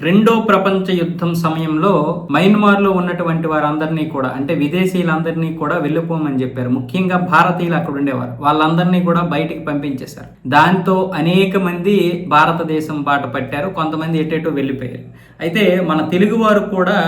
రెండో ప్రపంచ యుద్ధం సమయంలో మయన్మార్లో ఉన్నటువంటి వారందరినీ కూడా అంటే విదేశీయులందరినీ కూడా వెళ్ళిపోమని చెప్పారు. ముఖ్యంగా భారతీయులు అక్కడ ఉండేవారు. వాళ్ళందరినీ కూడా బయటికి పంపించేశారు. దాంతో అనేక మంది భారతదేశం బాట పట్టారు. కొంతమంది ఎటేటో వెళ్ళిపోయారు. అయితే మన తెలుగువారు కూడా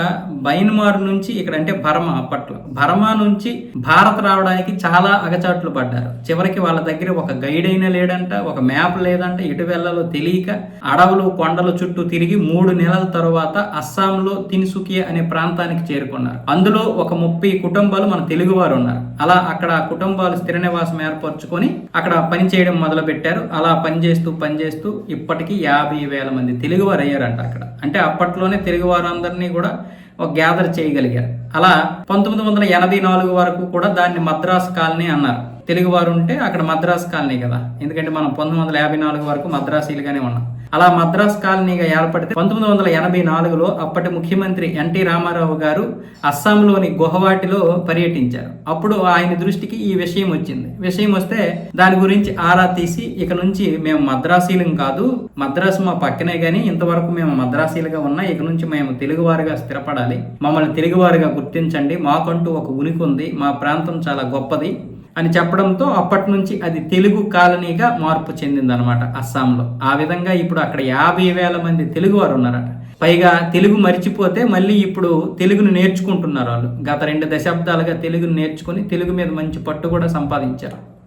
మయన్మార్ నుంచి ఇక్కడ అంటే బర్మా అప్పట్లో బర్మా నుంచి భారత్ రావడానికి చాలా అగచాట్లు పడ్డారు. చివరికి వాళ్ళ దగ్గర ఒక గైడ్ అయినా లేడంట ఒక మ్యాప్ లేదంట ఎటు వెళ్ళాలో తెలియక అడవులు కొండల చుట్టూ తిరిగి మూడు నెలల తర్వాత అస్సాంలో తిన్సుకియా అనే ప్రాంతానికి చేరుకున్నారు. అందులో ఒక ముప్పై కుటుంబాలు మన తెలుగువారు ఉన్నారు. అలా అక్కడ కుటుంబాలు స్థిర నివాసం ఏర్పరచుకొని అక్కడ పని చేయడం మొదలు పెట్టారు అలా పనిచేస్తూ పనిచేస్తూ ఇప్పటికీ యాభై వేల మంది తెలుగువారు అయ్యారంట అక్కడ. అంటే అప్పట్లోనే తెలుగువారందరినీ కూడా ఒక గ్యాదర్ చేయగలిగారు. అలా పంతొమ్మిది వందల ఎనభై నాలుగు వరకు కూడా దాన్ని మద్రాస్ కాలనీ అన్నారు. తెలుగు వారు ఉంటే అక్కడ మద్రాస్ కాలనీ కదా. ఎందుకంటే మనం పంతొమ్మిది వందల యాభై నాలుగు వరకు మద్రాసీలుగానే ఉన్నాం. అలా మద్రాస్ కాలనీగా ఏర్పడితే పంతొమ్మిది వందల ఎనభై నాలుగులో అప్పటి ముఖ్యమంత్రి ఎన్టీ రామారావు గారు అస్సాంలోని గుహవాటిలో పర్యటించారు. అప్పుడు ఆయన దృష్టికి ఈ విషయం వచ్చింది. విషయం వస్తే దాని గురించి ఆరా తీసి ఇక నుంచి మేము మద్రాసీలం కాదు మద్రాసు మా పక్కనే కానీ ఇంతవరకు మేము మద్రాసీలుగా ఉన్నా ఇక నుంచి మేము తెలుగువారుగా స్థిరపడాలి. మమ్మల్ని తెలుగువారుగా గుర్తించండి. మాకంటూ ఒక ఉనికి ఉంది. మా ప్రాంతం చాలా గొప్పది. అని చెప్పడంతో అప్పటి నుంచి అది తెలుగు కాలనీగా మార్పు చెందిందనమాట అస్సాంలో. ఆ విధంగా ఇప్పుడు అక్కడ యాభై వేల మంది తెలుగు వారు ఉన్నారట. పైగా తెలుగు మర్చిపోతే మళ్ళీ ఇప్పుడు తెలుగును నేర్చుకుంటున్నారు వాళ్ళు. గత రెండు దశాబ్దాలుగా తెలుగును నేర్చుకుని తెలుగు మీద మంచి పట్టు కూడా సంపాదించారు.